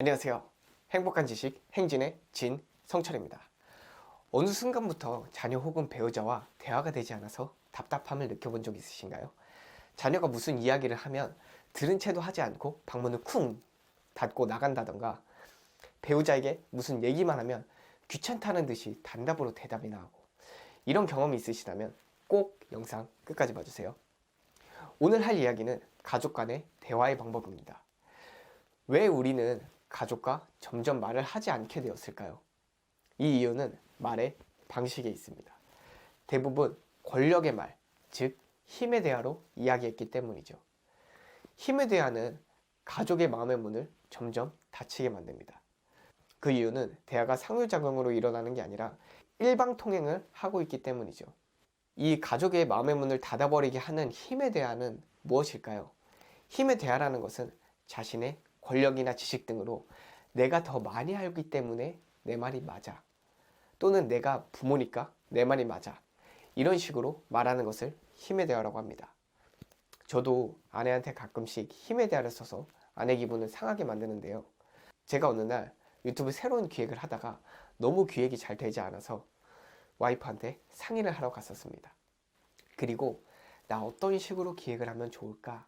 안녕하세요. 행복한 지식 행진의 진 성철입니다. 어느 순간부터 자녀 혹은 배우자와 대화가 되지 않아서 답답함을 느껴본 적 있으신가요? 자녀가 무슨 이야기를 하면 들은 채도 하지 않고 방문을 쿵 닫고 나간다던가 배우자에게 무슨 얘기만 하면 귀찮다는 듯이 단답으로 대답이 나오고 이런 경험이 있으시다면 꼭 영상 끝까지 봐주세요. 오늘 할 이야기는 가족 간의 대화의 방법입니다. 왜 우리는 가족과 점점 말을 하지 않게 되었을까요? 이 이유는 말의 방식에 있습니다. 대부분 권력의 말, 즉 힘의 대화로 이야기했기 때문이죠. 힘의 대화는 가족의 마음의 문을 점점 닫히게 만듭니다. 그 이유는 대화가 상호작용으로 일어나는 게 아니라 일방통행을 하고 있기 때문이죠. 이 가족의 마음의 문을 닫아버리게 하는 힘의 대화는 무엇일까요? 힘의 대화라는 것은 자신의 권력이나 지식 등으로 내가 더 많이 알기 때문에 내 말이 맞아. 또는 내가 부모니까 내 말이 맞아. 이런 식으로 말하는 것을 힘의 대화라고 합니다. 저도 아내한테 가끔씩 힘의 대화를 써서 아내 기분을 상하게 만드는데요. 제가 어느 날 유튜브 새로운 기획을 하다가 너무 기획이 잘 되지 않아서 와이프한테 상의를 하러 갔었습니다. 그리고 나 어떤 식으로 기획을 하면 좋을까?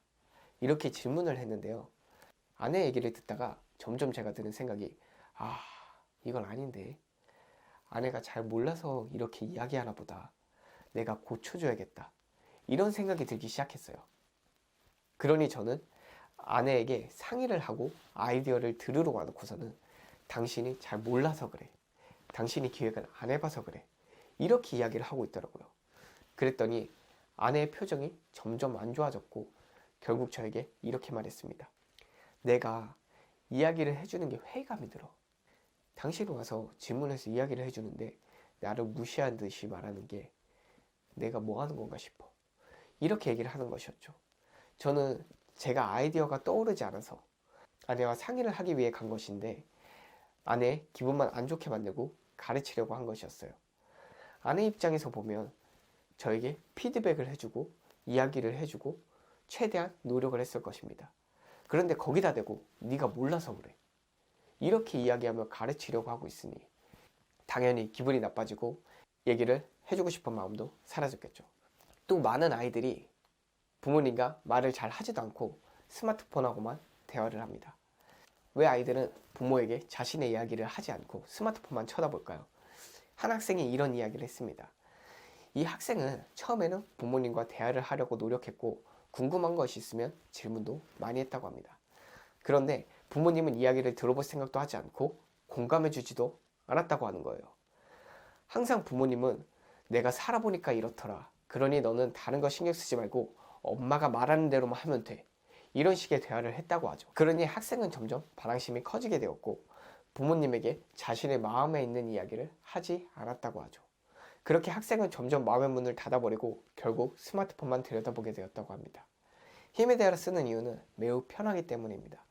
이렇게 질문을 했는데요. 아내 얘기를 듣다가 점점 제가 드는 생각이 아, 이건 아닌데. 아내가 잘 몰라서 이렇게 이야기하나 보다. 내가 고쳐줘야겠다. 이런 생각이 들기 시작했어요. 그러니 저는 아내에게 상의를 하고 아이디어를 들으러 와놓고서는 당신이 잘 몰라서 그래. 당신이 기획을 안 해봐서 그래. 이렇게 이야기를 하고 있더라고요. 그랬더니 아내의 표정이 점점 안 좋아졌고 결국 저에게 이렇게 말했습니다. 내가 이야기를 해주는 게 회의감이 들어. 당신이 와서 질문해서 이야기를 해주는데 나를 무시한 듯이 말하는 게 내가 뭐 하는 건가 싶어. 이렇게 얘기를 하는 것이었죠. 저는 제가 아이디어가 떠오르지 않아서 아내와 상의를 하기 위해 간 것인데 아내의 기분만 안 좋게 만들고 가르치려고 한 것이었어요. 아내 입장에서 보면 저에게 피드백을 해주고 이야기를 해주고 최대한 노력을 했을 것입니다. 그런데 거기다 대고 네가 몰라서 그래. 이렇게 이야기하며 가르치려고 하고 있으니 당연히 기분이 나빠지고 얘기를 해주고 싶은 마음도 사라졌겠죠. 또 많은 아이들이 부모님과 말을 잘 하지도 않고 스마트폰하고만 대화를 합니다. 왜 아이들은 부모에게 자신의 이야기를 하지 않고 스마트폰만 쳐다볼까요? 한 학생이 이런 이야기를 했습니다. 이 학생은 처음에는 부모님과 대화를 하려고 노력했고 궁금한 것이 있으면 질문도 많이 했다고 합니다. 그런데 부모님은 이야기를 들어볼 생각도 하지 않고 공감해 주지도 않았다고 하는 거예요. 항상 부모님은 내가 살아보니까 이렇더라. 그러니 너는 다른 거 신경 쓰지 말고 엄마가 말하는 대로만 하면 돼. 이런 식의 대화를 했다고 하죠. 그러니 학생은 점점 반항심이 커지게 되었고 부모님에게 자신의 마음에 있는 이야기를 하지 않았다고 하죠. 그렇게 학생은 점점 마음의 문을 닫아버리고 결국 스마트폰만 들여다보게 되었다고 합니다. 힘의 대화를 쓰는 이유는 매우 편하기 때문입니다.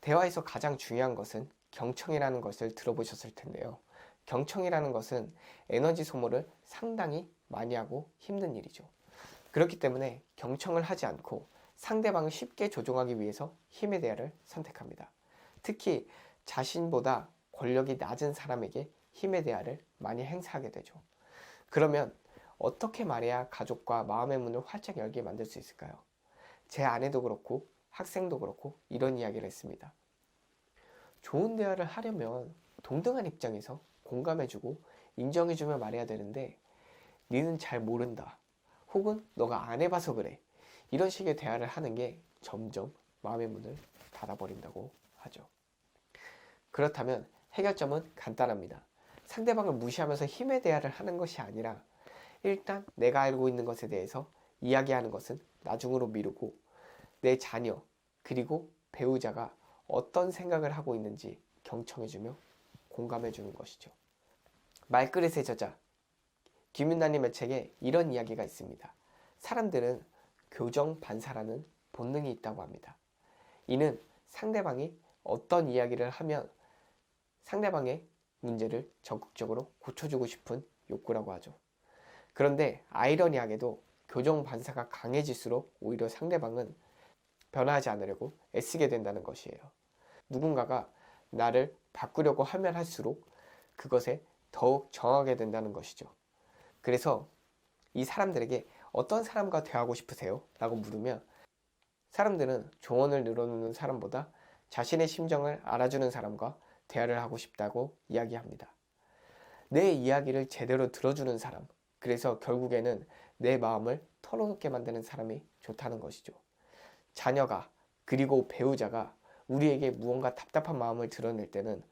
대화에서 가장 중요한 것은 경청이라는 것을 들어보셨을 텐데요. 경청이라는 것은 에너지 소모를 상당히 많이 하고 힘든 일이죠. 그렇기 때문에 경청을 하지 않고 상대방을 쉽게 조종하기 위해서 힘의 대화를 선택합니다. 특히 자신보다 권력이 낮은 사람에게 힘의 대화를 많이 행사하게 되죠. 그러면 어떻게 말해야 가족과 마음의 문을 활짝 열게 만들 수 있을까요? 제 아내도 그렇고 학생도 그렇고 이런 이야기를 했습니다. 좋은 대화를 하려면 동등한 입장에서 공감해주고 인정해주며 말해야 되는데 니는 잘 모른다. 혹은 너가 안 해봐서 그래. 이런 식의 대화를 하는 게 점점 마음의 문을 닫아버린다고 하죠. 그렇다면 해결점은 간단합니다. 상대방을 무시하면서 힘의 대화를 하는 것이 아니라 일단 내가 알고 있는 것에 대해서 이야기하는 것은 나중으로 미루고 내 자녀 그리고 배우자가 어떤 생각을 하고 있는지 경청해주며 공감해주는 것이죠. 말그릇의 저자 김윤나님의 책에 이런 이야기가 있습니다. 사람들은 교정 반사라는 본능이 있다고 합니다. 이는 상대방이 어떤 이야기를 하면 상대방의 문제를 적극적으로 고쳐주고 싶은 욕구라고 하죠. 그런데 아이러니하게도 교정 반사가 강해질수록 오히려 상대방은 변화하지 않으려고 애쓰게 된다는 것이에요. 누군가가 나를 바꾸려고 하면 할수록 그것에 더욱 정하게 된다는 것이죠. 그래서 이 사람들에게 어떤 사람과 대하고 싶으세요? 라고 물으면 사람들은 조언을 늘어놓는 사람보다 자신의 심정을 알아주는 사람과 대화를 하고 싶다고 이야기합니다. 내 이야기를 제대로 들어주는 사람, 그래서 결국에는 내 마음을 털어놓게 만드는 사람이 좋다는 것이죠. 자녀가 그리고 배우자가 우리에게 무언가 답답한 마음을 드러낼 때는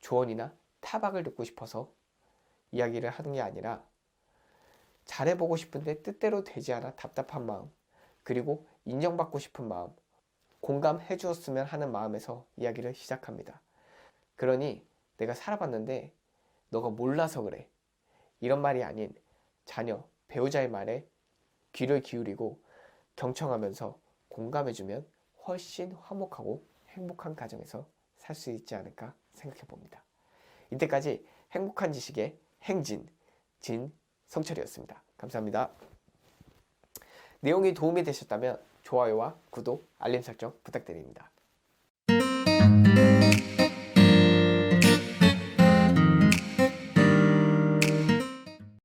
조언이나 타박을 듣고 싶어서 이야기를 하는 게 아니라 잘해보고 싶은데 뜻대로 되지 않아 답답한 마음, 그리고 인정받고 싶은 마음, 공감해 주었으면 하는 마음에서 이야기를 시작합니다. 그러니 내가 살아봤는데 너가 몰라서 그래. 이런 말이 아닌 자녀, 배우자의 말에 귀를 기울이고 경청하면서 공감해주면 훨씬 화목하고 행복한 가정에서 살 수 있지 않을까 생각해 봅니다. 이때까지 행복한 지식의 행진, 진, 성철이었습니다. 감사합니다. 내용이 도움이 되셨다면 좋아요와 구독, 알림 설정 부탁드립니다.